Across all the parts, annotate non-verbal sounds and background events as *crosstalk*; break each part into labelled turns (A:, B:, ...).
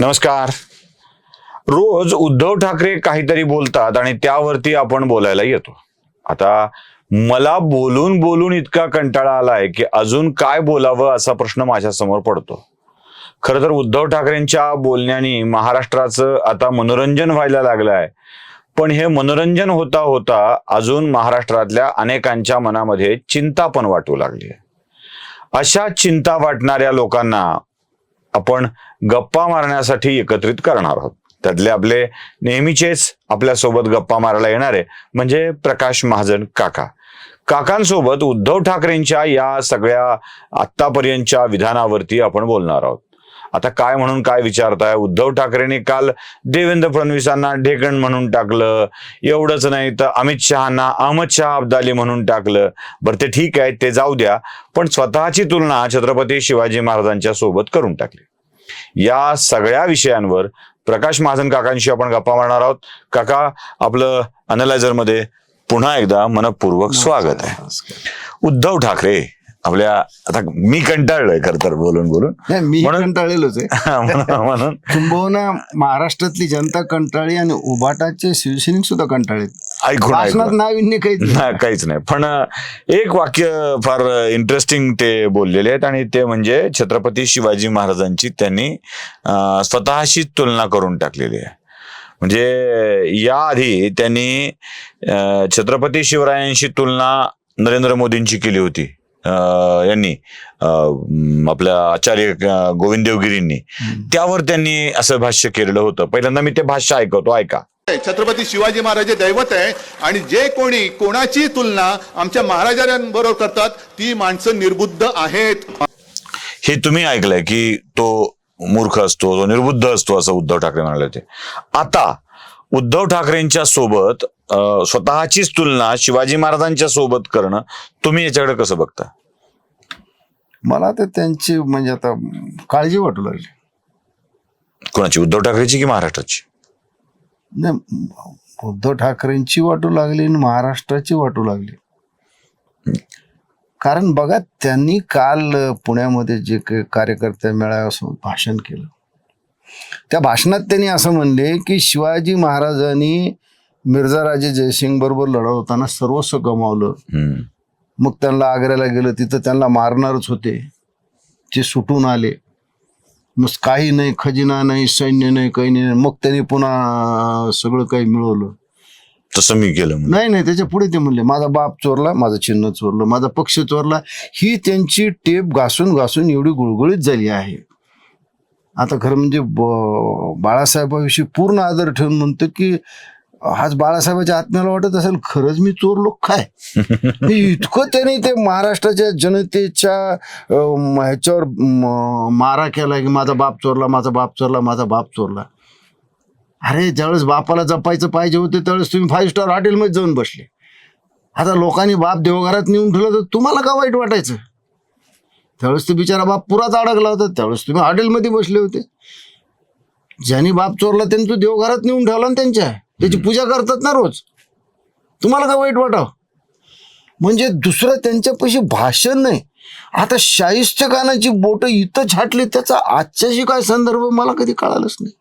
A: नमस्कार. रोज उद्धव ठाकरे काहीतरी बोलतात आणि त्यावरती आपण बोलायला येतो. आता मला बोलून बोलून इतका कंटाळा आलाय की अजून काय बोलावं असा प्रश्न माझ्यासमोर पडतो. खर तर उद्धव ठाकरेंच्या बोलण्याने महाराष्ट्राचं आता मनोरंजन व्हायला लागलं आहे पण हे मनोरंजन होता होता अजून महाराष्ट्रातल्या अनेकांच्या मनामध्ये चिंता पण वाटू लागली आहे अशा चिंता वाटणाऱ्या लोकांना आपण गप्पा मारण्यासाठी एकत्रित करणार आहोत. त्यातले आपले नेहमीचेच आपल्यासोबत गप्पा मारायला येणारे म्हणजे प्रकाश महाजन काका. काकांसोबत उद्धव ठाकरेंच्या या सगळ्या आत्तापर्यंतच्या विधानावरती आपण बोलणार आहोत. आता काय म्हणून काय विचारताय? उद्धव ठाकरेंनी काल देवेंद्र फडणवीसांना ढेकण म्हणून टाकलं. एवढंच नाही तर अमित शहाना अहमद शहा अब्दाली म्हणून टाकलं. बरं ते ठीक आहे ते जाऊ द्या. पण स्वतःची तुलना छत्रपती शिवाजी महाराजांच्या सोबत करून टाकली. या सगळ्या विषयांवर प्रकाश महाजन काकांशी आपण गप्पा मारणार आहोत. काका आपलं अनलायझरमध्ये पुन्हा एकदा मनपूर्वक स्वागत आहे. उद्धव ठाकरे आपल्या आता मी कंटाळलोय खर तर बोलून बोलून.
B: नाही मी कंटाळलेलोच आहे. *laughs*
A: म्हणून
B: किंबहुना महाराष्ट्रातली जनता कंटाळी आणि उभाटाचे शिवसैनिक सुद्धा कंटाळले
A: ऐकून
B: नाविन्य काहीच
A: काहीच नाही. पण एक वाक्य फार इंटरेस्टिंग ते बोललेले आहेत आणि ते म्हणजे छत्रपती शिवाजी महाराजांची त्यांनी स्वतःशी तुलना करून टाकलेली आहे. म्हणजे याआधी त्यांनी छत्रपती शिवरायांशी तुलना नरेंद्र मोदींची केली होती. यांनी आपल्या आचार्य अ, गोविंद देवगिरींनी त्यावर त्यांनी असं भाष्य केलेलं होतं. पहिल्यांदा मी ते भाष्य ऐकवतो ऐका.
C: छत्रपती शिवाजी महाराज हे दैवत आहे आणि जे कोणी कोणाची तुलना आमच्या महाराजांबरोबर करतात ती माणसं निर्बुद्ध आहेत.
A: हे तुम्ही ऐकलंय की तो मूर्ख असतो तो निर्बुद्ध असतो असं उद्धव ठाकरे म्हणाले होते. आता उद्धव ठाकरेंच्या सोबत स्वतःचीच तुलना शिवाजी महाराजांच्या सोबत करणं तुम्ही याच्याकडे कसं बघता?
B: मला तर त्यांची म्हणजे आता काळजी वाटू लागली.
A: कोणाची? उद्धव ठाकरेची की महाराष्ट्राची?
B: नाही उद्धव ठाकरेंची वाटू लागली आणि महाराष्ट्राची वाटू लागली. कारण बघा त्यांनी काल पुण्यामध्ये जे काही कार्यकर्ते मेळाव्यासमोर भाषण केलं. त्या भाषणात त्यांनी असं म्हणले की शिवाजी महाराजांनी मिर्झाराजे जयसिंग बरोबर लढवताना सर्वस्व गमावलं. मग त्यांना आग्र्याला गेलं तिथं त्यांना मारणारच होते. ते सुटून आले. मग काही नाही खजिना नाही सैन्य नाही काही नाही. मग त्यांनी पुन्हा सगळं काही मिळवलं.
A: तसं मी केलं.
B: नाही नाही त्याच्या पुढे ते म्हणले माझा बाप चोरला माझं चिन्ह चोरलं माझा पक्ष चोरला. ही त्यांची टेप घासून घासून एवढी गुळगुळीत झाली आहे. आता खरं म्हणजे ब- बाळासाहेबाविषयी पूर्ण आदर ठेवून म्हणतो की आज बाळासाहेबाच्या आत्म्याला वाटत असेल खरंच मी चोरलो काय? *laughs* हे इतकं त्याने ते महाराष्ट्राच्या जनतेच्या ह्याच्यावर मारा केला की माझा बाप चोरला माझा बाप चोरला माझा बाप चोरला. अरे ज्यावेळेस बापाला जपायचं पाहिजे होते त्यावेळेस तुम्ही फाईव्ह स्टार हॉटेलमध्ये जाऊन बसले. आता लोकांनी बाप देवघरात नेऊन ठेवलं तर तुम्हाला का वाईट वाटायचं? त्यावेळेस तो बिचारा बाप पुराच अडकला होता. त्यावेळेस तुम्ही हॉटेलमध्ये बसले होते. ज्यांनी बाप चोरला त्यांनी तो देवघरात नेऊन ठेवला ना त्यांच्या. त्याची पूजा करतात ना रोज. तुम्हाला का वाईट वाटाव? म्हणजे दुसरं त्यांच्यापाशी भाषण नाही. आता शाहिस्त्य खानाची बोट इथं छाटली त्याचा आजच्याशी काय संदर्भ मला कधी कळालंच नाही.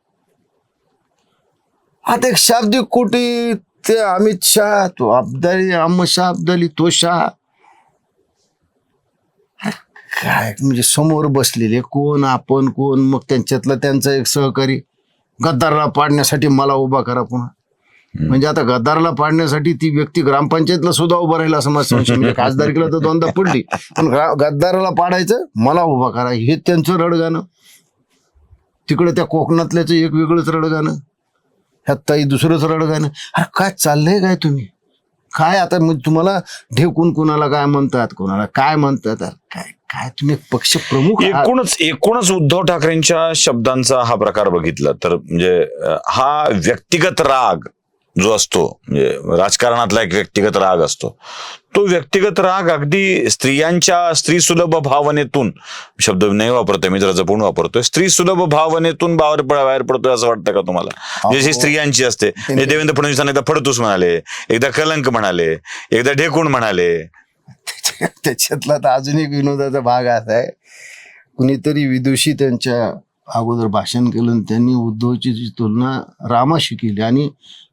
B: आता एक शाब्दिक कोटी ते अमित शहा तो अब्दाली अहमद शाह अब्दाली तो शाह. काय? म्हणजे समोर बसलेले कोण आपण कोण मग त्यांच्यातला त्यांचा एक सहकारी गद्दारला पाडण्यासाठी मला उभा करा पुन्हा. म्हणजे आता गद्दारला पाडण्यासाठी ती व्यक्ती ग्रामपंचायतला सुद्धा उभा राहिला संशय म्हणजे खासदारकीला तर दोनदा पडली. पण गद्दाराला पाडायचं मला उभा करा. हे त्यांचं रडगाणं. तिकडे त्या कोकणातल्याचं एक वेगळंच रडगाणं. ह्यात ताई दुसरंच रडगाणं. अरे काय चाललंय काय तुम्ही? काय आता मग तुम्हाला ढेकून कुणाला काय म्हणतात? कोणाला काय म्हणतात? काय काय तुम्ही पक्ष प्रमुख.
A: एकूणच एकूणच उद्धव ठाकरेंच्या शब्दांचा हा प्रकार बघितला. तर म्हणजे हा व्यक्तिगत राग जो असतो म्हणजे राजकारणातला एक व्यक्तिगत राग असतो. तो व्यक्तिगत राग अगदी स्त्रियांच्या स्त्री सुलभ भावनेतून शब्द नाही वापरतोय मी जरा जपून वापरतोय. स्त्री सुलभ भावनेतून बाहेर बाहेर पडतोय असं वाटतं का तुम्हाला? जशी स्त्रियांची असते. म्हणजे देवेंद्र फडणवीसांना एकदा फडतूस म्हणाले एकदा कलंक म्हणाले एकदा ढेकूण म्हणाले *laughs*
B: त्याच्यातला तर अजून एक विनोदाचा भाग असा आहे. कुणीतरी विदुषी त्यांच्या अगोदर भाषण केलं आणि त्यांनी उद्धवची तुलना रामाशी केली आणि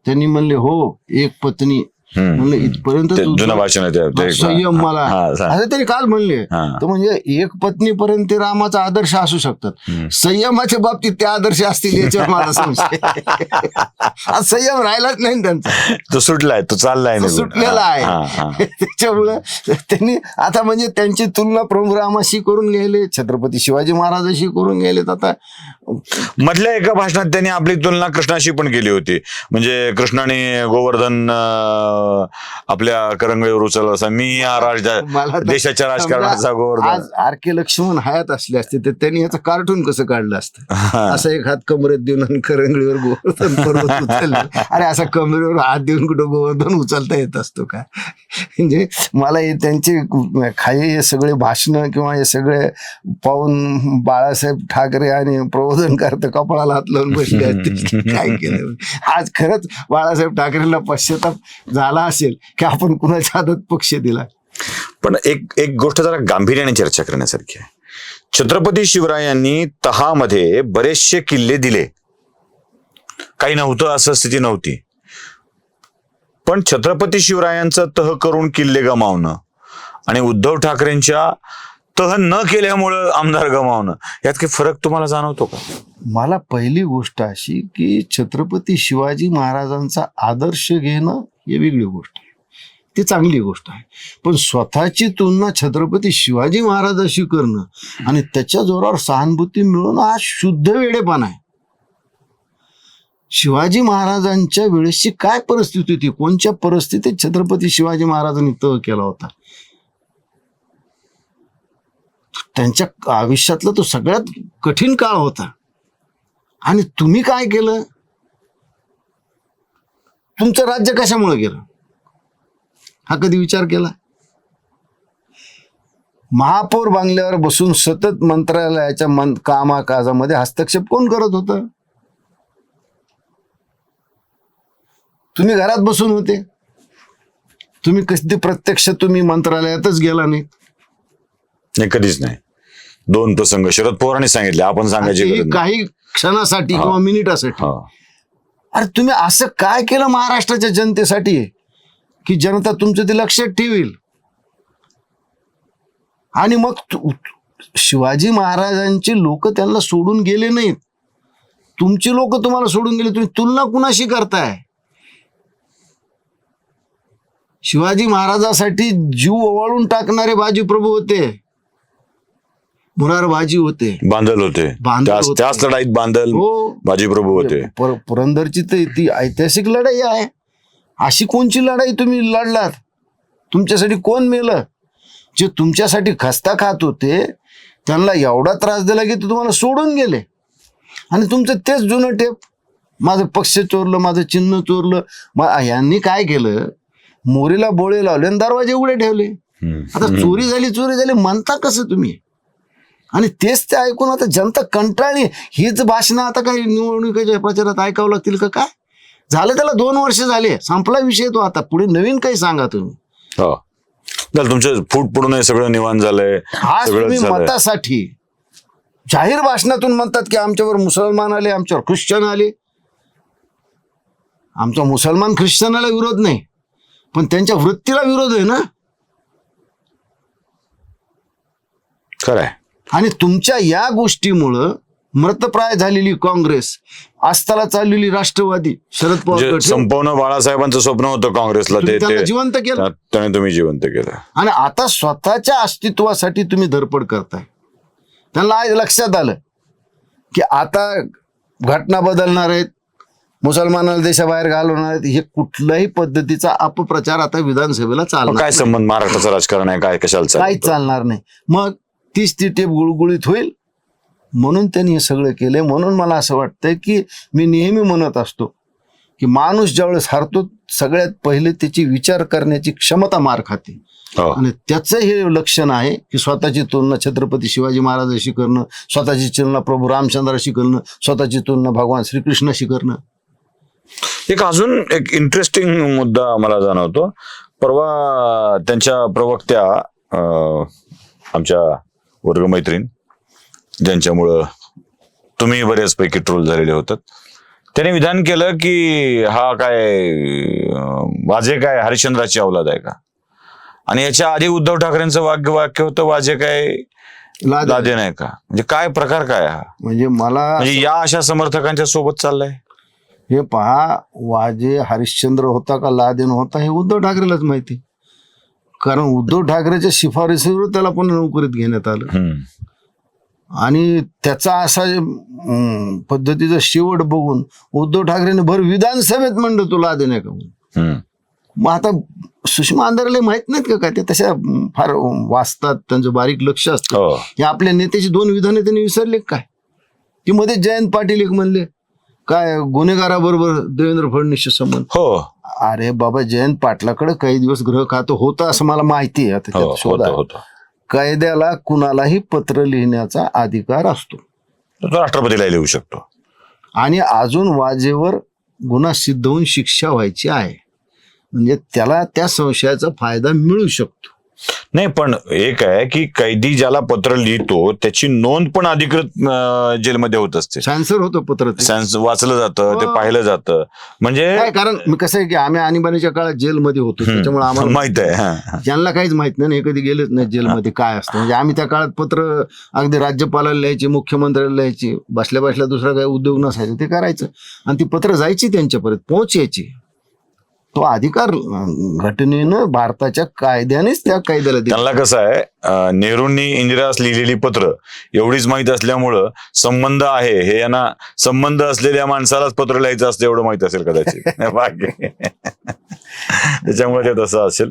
B: त्यांनी म्हणले हो एक पत्नी म्हणलं इथपर्यंत
A: ते जुनं भाषण आहे ते- ते-
B: संयम मला.
A: हा,
B: असं त्यांनी काल म्हणले
A: हा.
B: तर म्हणजे एक पत्नीपर्यंत ते रामाचा आदर्श असू शकतात.
A: हम्म.
B: संयमाच्या बाबतीत ते आदर्श असतील याच्यावर माझा संशय. *laughs* संयम राहिलाच नाही ना त्यांचा.
A: तो सुटलाय तो चाललाय
B: तो
A: निघून.
B: सुटलेला
A: हा, हा, हा.
B: आहे *laughs* त्याच्यामुळं त्यांनी आता म्हणजे त्यांची तुलना प्रभू रामाशी करून गेले छत्रपती शिवाजी महाराजाशी करून गेलेत आता.
A: मधल्या एका भाषणात त्यांनी आपली तुलना कृष्णाशी पण केली होती. म्हणजे कृष्णाने गोवर्धन अं, आपल्या करंगळीवर उचलला असा मी या राजा
B: मला तर-
A: देशाच्या राजकारणाचा
B: समजा आज आर के लक्ष्मण हयात असले असते तर त्यांनी याचं कार्टून कसं काढलं असतं? असं एक हात कमरेत देऊन आणि करंगळीवर गोवर्धन *laughs* पर्वत उचललं. अरे असा कमरेवर हात देऊन कुठं गोवर्धन उचलता येत असतो का? म्हणजे मला हे त्यांचे खाई हे सगळे भाषणं किंवा हे सगळे पाहून बाळासाहेब ठाकरे आणि प्रबोधनकार तर कपाळाला हात लावून बसले काय केलं? आज खरंच बाळासाहेब ठाकरेंना पश्चाताप झाला असेल की आपण कुणाच्या हातात पक्ष दिला?
A: पण एक एक गोष्ट जरा गांभीर्याने चर्चा करण्यासारखी आहे. छत्रपती शिवरायांनी तहामध्ये बरेचसे किल्ले दिले. काही नव्हतं असं स्थिती नव्हती. पण छत्रपती शिवरायांचं तह करून किल्ले गमावणं आणि उद्धव ठाकरेंच्या तह न केल्यामुळं आमदार गमावणं यात काही फरक तुम्हाला जाणवतो का?
B: मला पहिली गोष्ट अशी की छत्रपती शिवाजी महाराजांचा आदर्श घेणं ही वेगळी गोष्ट आहे. ती चांगली गोष्ट आहे. पण स्वतःची तुलना छत्रपती शिवाजी महाराजाशी करणं आणि त्याच्या जोरावर सहानुभूती मिळवणं हा शुद्ध वेडेपण आहे. शिवाजी महाराजांच्या वेळेसची काय परिस्थिती होती? कोणत्या परिस्थितीत छत्रपती शिवाजी महाराजांनी तह केला होता? त्यांच्या आयुष्यातला तो सगळ्यात कठीण काळ होता. आणि तुम्ही काय केलं? तुमचं राज्य कशामुळे गेलं? हा कधी विचार केला? महापौर बांगल्यावर बसून सतत मंत्रालयाच्या मन कामाकाजामध्ये हस्तक्षेप कोण करत होत? तुम्ही घरात बसून होते. तुम्ही कधी प्रत्यक्ष तुम्ही मंत्रालयातच गेला नाही
A: नाही कधीच नाही. दोन प्रसंग शरद पवारांनी सांगितले आपण सांगायची.
B: काही क्षणासाठी. किंवा मिनिटासाठी. अरे तुम्ही असं काय केलं महाराष्ट्राच्या जनतेसाठी? की जनता तुमचं ते लक्षात ठेवील. आणि मग शिवाजी महाराजांचे लोक त्यांना सोडून गेले नाहीत. तुमचे लोक तुम्हाला सोडून गेले तुम्ही तुलना कुणाशी करताय? शिवाजी महाराजासाठी जीव ओवाळून टाकणारे बाजीप्रभू होते. मुरार बाजी होते.
A: बांदल होते.
B: बांदल
A: त्याच
B: होते.
A: त्याच लढाईत बांदल
B: हो.
A: बाजीप्रभू होते.
B: पुर- पुरंदरची तर ती ऐतिहासिक लढाई आहे. अशी कोणची लढाई तुम्ही लढलात? तुमच्यासाठी कोण मेलं? जे तुमच्यासाठी खस्ता खात होते त्यांना एवढा त्रास दिला की ते तुम्हाला सोडून गेले. आणि तुमचं तेच जुनं टेप. माझं पक्ष चोरलं माझं चिन्ह चोरलं. मा- यांनी काय केलं? मोरीला बोळे लावले आणि दरवाजे उघडे ठेवले.
A: हम्म.
B: आता चोरी झाली चोरी झाली म्हणता कसं तुम्ही? आणि तेच ते ऐकून आता जनता कंटाळली. हीच भाषणं आता काही निवडणुकीच्या प्रचारात ऐकावं लागतील का काय? झालं त्याला दोन वर्ष झाले. संपला विषय तो आता. पुढे नवीन काही सांगा तुम्ही.
A: हो. तुमचं फूट पडून सगळं निवांत झालंय.
B: आज तुम्ही मतासाठी जाहीर भाषणातून म्हणतात की आमच्यावर मुसलमान आले आमच्यावर ख्रिश्चन आले. आमचा मुसलमान ख्रिश्चनाला विरोध नाही. पण त्यांच्या वृत्तीला विरोध आहे ना?
A: खरंय.
B: आणि तुमच्या या गोष्टीमुळं मृतप्राय झालेली काँग्रेस आस्ताला चाललेली राष्ट्रवादी शरद पवार
A: संपवणं बाळासाहेबांचं स्वप्न होतं काँग्रेसला ते
B: जिवंत केलं.
A: त्या- त्याने तुम्ही जिवंत केलं.
B: आणि आता स्वतःच्या अस्तित्वासाठी तुम्ही धडपड करताय. त्यांना आज लक्षात आलं की आता घटना बदलणार आहेत मुसलमानाला देशाबाहेर घालवणार आहेत हे कुठल्याही पद्धतीचा अपप्रचार आता विधानसभेला चालणार
A: काय संबंध? महाराष्ट्राचं राजकारण आहे काय कशाला चालतं?
B: चालणार नाही. मग तीच ती टेप गुळगुळीत होईल. म्हणून त्यांनी हे सगळं केलंय म्हणून मला असं वाटतंय की मी नेहमी म्हणत असतो की माणूस ज्यावेळेस हरतो सगळ्यात पहिले त्याची विचार करण्याची क्षमता मार खाते.
A: हो.
B: आणि त्याचं हे लक्षण आहे की स्वतःची तुलना छत्रपती शिवाजी महाराजाशी करणं स्वतःची तुलना प्रभू रामचंद्राशी करणं स्वतःची तुलना भगवान श्रीकृष्णाशी करणं.
A: एक अजून एक इंटरेस्टिंग मुद्दा मला जाणवतो. परवा त्यांच्या प्रवक्त्या आमच्या वर्गमैत्रीण ज्यांच्यामुळं तुम्ही बऱ्याचपैकी ट्रोल झालेले होतात. त्याने विधान केलं की हा काय वाजे काय हरिश्चंद्राची अवलाद आहे का? आणि याच्या आधी उद्धव ठाकरेंचं वाक्य वाक्य होतं वाजे काय
B: लाद.
A: आहे का? म्हणजे काय प्रकार काय हा?
B: म्हणजे मला
A: म्हणजे या अशा समर्थकांच्या सोबत चाललंय?
B: हे पहा वाजे हरिश्चंद्र होता का लादेन होता हे उद्धव ठाकरेलाच माहिती. कारण उद्धव ठाकरेच्या शिफारसीवर त्याला पण नोकरीत घेण्यात आलं. आणि त्याचा असा पद्धतीचा शेवट बघून उद्धव ठाकरेने भर विधानसभेत म्हणलं तुला आहे का. मग आता सुषमा अंधारेला माहीत नाहीत का काय? ते तशा फार वाचतात त्यांचं बारीक लक्ष असतं.
A: हो.
B: हे आपल्या नेत्याची दोन विधाने त्यांनी विसरले काय? ती मध्ये जयंत पाटील एक म्हणले काय गुन्हेगाराबरोबर देवेंद्र फडणवीसचे संबंध?
A: हो.
B: अरे बाबा जयंत पाटलाकडे काही दिवस गृह खातं होतं असं मला माहिती आहे. आता
A: हो
B: त्यात शोध.
A: होतं
B: आहे.
A: होतं.
B: कायद्याला कुणालाही पत्र लिहिण्याचा अधिकार असतो.
A: तो राष्ट्रपतीला लिहू शकतो.
B: आणि अजून वाजेवर गुन्हा सिद्ध होऊन शिक्षा व्हायची आहे. म्हणजे त्याला त्या संशयाचा फायदा मिळू शकतो.
A: नाही पण एक आहे की कैदी ज्याला पत्र लिहितो त्याची नोंद पण अधिकृत अं, जेलमध्ये होत असते.
B: सॅन्सर होतं पत्र ते.
A: सेन्स वाचलं जातं ते
B: हो.
A: पाहिलं जातं. म्हणजे
B: काय कारण मी कसं आहे की आम्ही आणीबाणीच्या काळात जेलमध्ये होतो त्याच्यामुळे आम्हाला
A: माहीत आहे हा.
B: ज्यांना काहीच माहीत नाही ना, हे कधी गेलेच नाही जेलमध्ये काय असतं. म्हणजे आम्ही त्या काळात पत्र अगदी राज्यपालाला लिहायचे मुख्यमंत्र्याला लिहायचे बसल्या बसल्या दुसरा काही उद्योग नसायचा ते करायचं. आणि ती पत्र जायची त्यांच्यापर्यंत पोहोचायची. तो अधिकार घटनेनं भारताच्या कायद्यानेच त्या कायद्याला दिला.
A: त्यांना कसं आहे नेहरूंनी इंदिरास लिहिलेली पत्र एवढीच माहीत असल्यामुळं संबंध आहे हे यांना संबंध असलेल्या माणसालाच पत्र लिहायचं असतं एवढं माहीत असेल कदाचित. *laughs* बाकी. त्याच्यामुळे ते तसं असेल.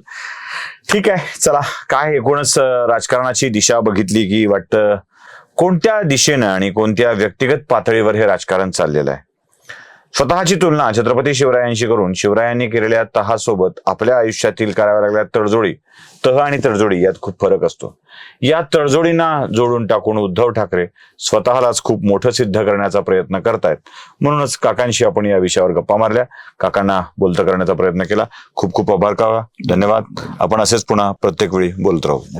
A: ठीक आहे चला काय एकूणच राजकारणाची दिशा बघितली की वाटतं कोणत्या दिशेनं आणि कोणत्या व्यक्तिगत पातळीवर हे राजकारण चाललेलं आहे? स्वतःची तुलना छत्रपती शिवरायांशी करून शिवरायांनी केलेल्या तहासोबत आपल्या आयुष्यातील कराव्या लागल्या तडजोडी तह आणि तडजोडी यात खूप फरक असतो. या तडजोडींना जोडून टाकून उद्धव ठाकरे स्वतःलाच खूप मोठं सिद्ध करण्याचा प्रयत्न करतायत. म्हणूनच काकांशी आपण या विषयावर गप्पा मारल्या. काकांना बोलतं करण्याचा प्रयत्न केला. खूप खूप आभार कावा धन्यवाद. आपण असेच पुन्हा प्रत्येक वेळी बोलत राहू.